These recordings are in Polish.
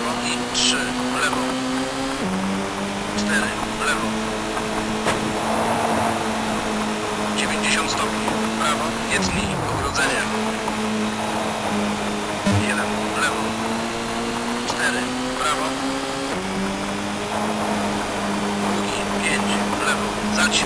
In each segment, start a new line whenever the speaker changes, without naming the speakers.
prawo i 3, lewo. 4, lewo. 90 stopni, prawo, nie tnij, ogrodzenie. 1, lewo. 4, prawo. Drugi, 5, lewo. Zać,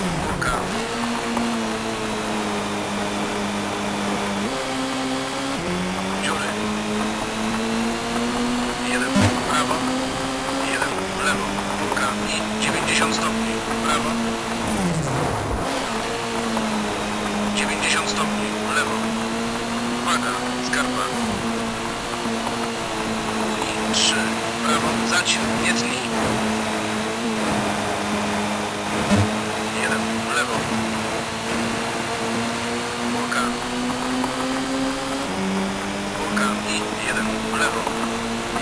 I 3, prawo, zać, nie tnij. 1, lewo. Górka. Górka i 1, lewo.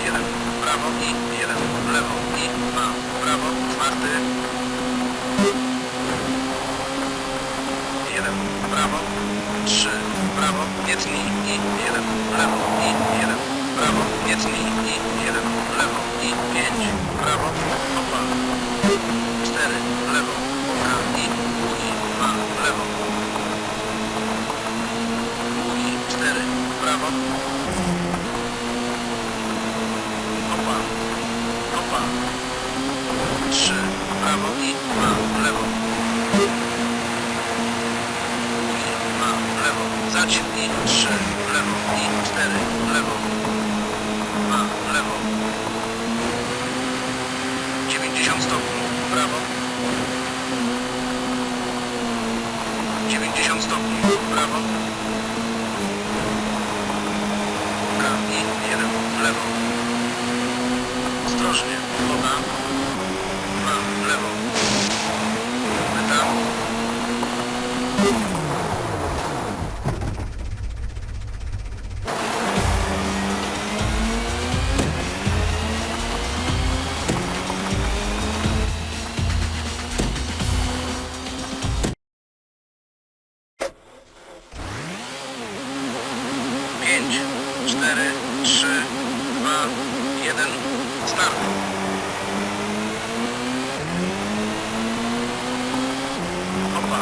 1, prawo i 1, lewo. I ma, prawo, czwarty. Zać i 3, lewo i 4, lewo, ma, lewo, 90 stopni, prawo, 90 stopni, prawo, K i 1, lewo, ostrożnie, woda, 5, 4, 3, 2, 1, start. Hopa.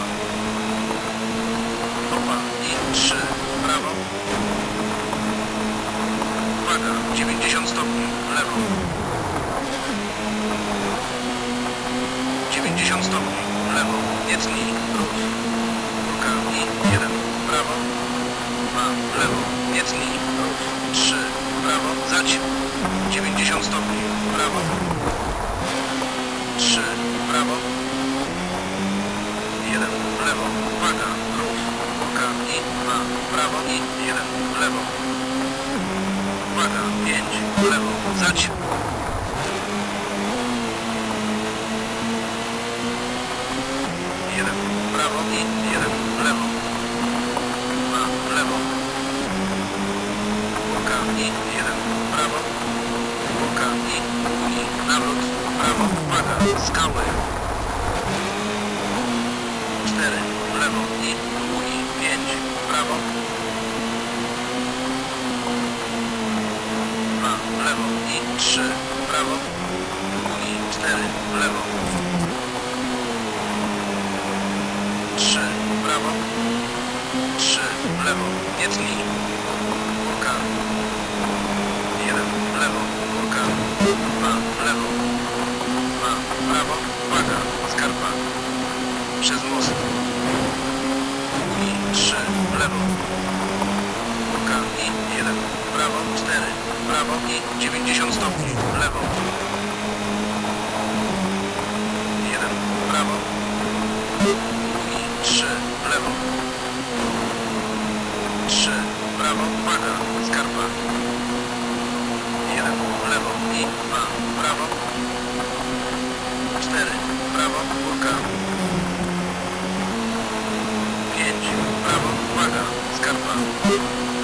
Hopa i 3, prawo. Uwaga, 90 stopni, lewo. 90 stopni, lewo, nie tnij, ruch. Kulka i 1, prawo. Ma, lewo, nie tnij, rów. Trzy, prawo, zać. 90 stopni, prawo. Trzy, prawo. Jeden, lewo, uwaga, rów. Górka i ma, prawo i jeden, lewo. Uwaga, pięć, lewo, zać. Jeden, prawo i jeden, lewo. Ma, lewo. Górka i jeden, prawo. Górka i długi, nawrót, prawo, uwaga, skały. Cztery, lewo i długi, pięć, prawo. Dwa, lewo i trzy, prawo. Długi, cztery, lewo. Trzy, prawo. Trzy, lewo, nie tnij. prawo 90 stopni. W lewo. 1 prawo. I 3 lewo. 3 prawo, uwaga, skarpa. 1 lewo. I 2 prawo. 4 w prawo, górka. 5 prawo, uwaga, skarpa.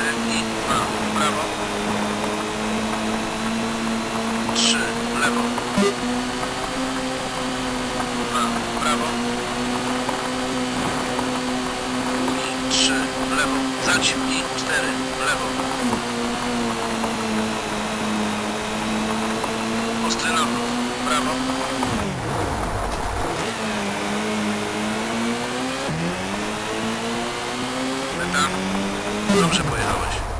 i na prawo. Trzy w lewo. Na prawo. I trzy w lewo. Zaciągnij. Cztery w lewo. Ostry nawrót. Prawo. Metan. Dobrze pojechałeś.